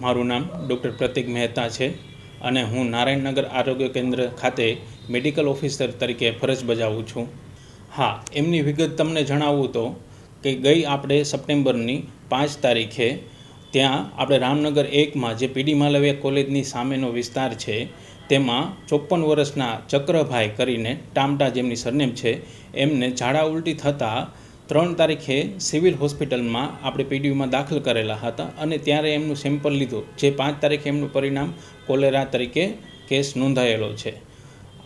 મારું નામ ડૉક્ટર પ્રતિક મહેતા છે અને હું નારાયણનગર આરોગ્ય કેન્દ્ર ખાતે મેડિકલ ઓફિસર તરીકે ફરજ બજાવું છું. હા, એમની વિગત તમને જણાવું તો કે ગઈ આપણે સપ્ટેમ્બરની પાંચ તારીખે ત્યાં આપણે રામનગર એકમાં જે પીડી માલવ્યા કોલેજની સામેનો વિસ્તાર છે, તેમાં ચોપન વર્ષના ચક્રભાઈ કરીને ટામટા જેમની સરનેમ છે, એમને ઝાડા ઉલટી થતાં ત્રણ તારીખે સિવિલ હોસ્પિટલમાં આપણે પીડીયુમાં દાખલ કરેલા હતા અને ત્યારે એમનું સેમ્પલ લીધું, જે પાંચ તારીખે એમનું પરિણામ કોલેરા તરીકે કેસ નોંધાયેલો છે.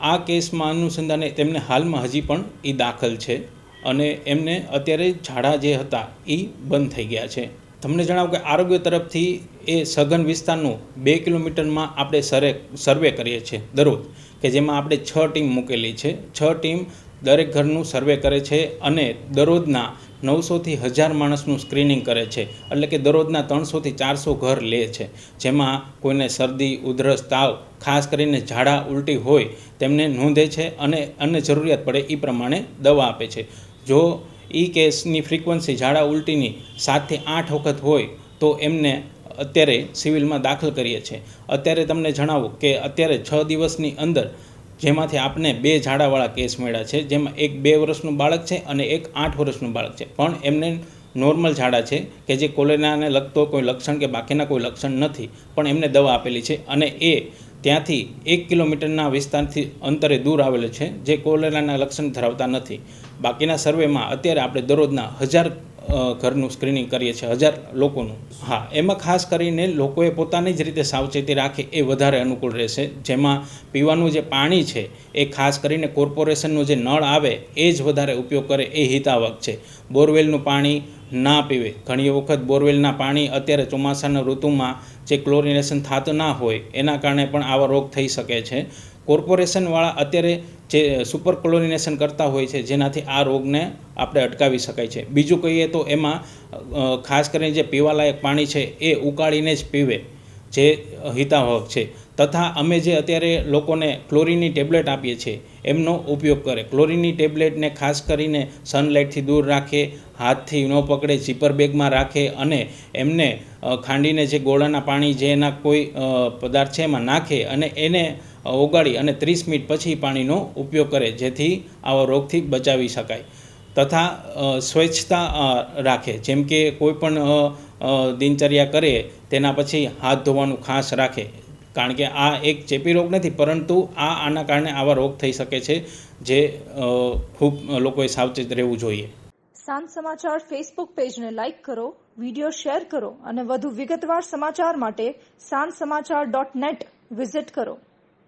આ કેસમાં અનુસંધાને તેમને હાલમાં હજી પણ એ દાખલ છે અને એમને અત્યારે ઝાડા જે હતા એ બંધ થઈ ગયા છે. તમને જણાવું કે આરોગ્ય તરફથી એ સઘન વિસ્તારનું બે કિલોમીટરમાં આપણે સરે, સર્વે કરીએ છીએ દરરોજ, કે જેમાં આપણે છ ટીમ મૂકેલી છે. છ ટીમ દરેક ઘરનું સર્વે કરે છે અને દરરોજના નવસોથી હજાર માણસનું સ્ક્રીનિંગ કરે છે. એટલે કે દરરોજના ત્રણસોથી ચારસો ઘર લે છે. જેમાં કોઈને શરદી, ઉધરસ, તાવ, ખાસ કરીને ઝાડા, ઉલટી હોય તેમને નોંધે છે અને અને જરૂરિયાત પડે એ પ્રમાણે દવા આપે છે. જો એ કેસની ફ્રિકવન્સી ઝાડા, ઉલટીની સાતથી આઠ વખત હોય તો એમને અત્યારે સિવિલમાં દાખલ કરીએ છીએ. અત્યારે તમને જણાવું કે અત્યારે છ દિવસની અંદર જેમાંથી આપને બે ઝાડાવાળા કેસ મળ્યા છે, જેમાં એક બે વર્ષનું બાળક છે અને એક આઠ વર્ષનું બાળક છે. પણ એમને નોર્મલ ઝાડા છે કે જે કોલેરાને લગતો કોઈ લક્ષણ કે બાકીના કોઈ લક્ષણ નથી, પણ એમને દવા આપેલી છે અને એ ત્યાંથી એક કિલોમીટરના વિસ્તારથી અંતરે દૂર આવેલું છે, જે કોલેરાના લક્ષણ ધરાવતા નથી. બાકીના સર્વેમાં અત્યારે આપણે દરરોજના હજાર ઘરનું સ્ક્રીનિંગ કરીએ છીએ હજાર લોકોનું. હા, એમાં ખાસ કરીને લોકોએ પોતાની જ રીતે સાવચેતી રાખે એ વધારે અનુકૂળ રહેશે. જેમાં પીવાનું જે પાણી છે, એ ખાસ કરીને કોર્પોરેશનનું જે નળ આવે, એ જ વધારે ઉપયોગ કરે એ હિતાવક છે. બોરવેલનું પાણી ના પીવે. ઘણી વખત બોરવેલના પાણી અત્યારે ચોમાસાના ઋતુમાં જે ક્લોરિનેશન થતું ના હોય, એના કારણે પણ આવા રોગ થઈ શકે છે. કોર્પોરેશનવાળા અત્યારે જે સુપર ક્લોરિનેશન કરતા હોય છે, જેનાથી આ રોગને આપણે અટકાવી શકાય છે. બીજું કહીએ તો એમાં ખાસ કરીને જે પીવાલાયક પાણી છે, એ ઉકાળીને જ પીવે. જે હિતાવહક છે. તથા અમે જે અત્યારે લોકોને ક્લોરીનની ટેબ્લેટ આપીએ છીએ, એમનો ઉપયોગ કરે. ક્લોરીનની ટેબ્લેટને ખાસ કરીને સનલાઇટથી દૂર રાખે, હાથથી ન પકડે, ઝીપર બેગમાં રાખે અને એમને ખાંડીને જે ગોળાના પાણી જે એના કોઈ પદાર્થ છે એમાં નાખે અને એને ઓગાળી અને ત્રીસ મિનિટ પછી પાણીનો ઉપયોગ કરે, જેથી આવા રોગથી બચાવી શકાય. તથા સ્વચ્છતા રાખે. જેમ કે કોઈ પણ અ, અ, દિનચર્યા કરે તેના પછી હાથ ધોવાનું ખાસ રાખે. કારણ કે આ એક ચેપી રોગ નથી પરંતુ આ આના કારણે આવા રોગ થઈ શકે છે જે ખૂબ લોકોએ સાવચેત રહેવું જોઈએ. સાંજ સમાચાર ફેસબુક પેજને લાઇક કરો વીડિયો શેર કરો અને વધુ વિગતવાર સમાચાર માટે સાંજ સમાચાર ડોટ નેટ વિઝિટ કરો.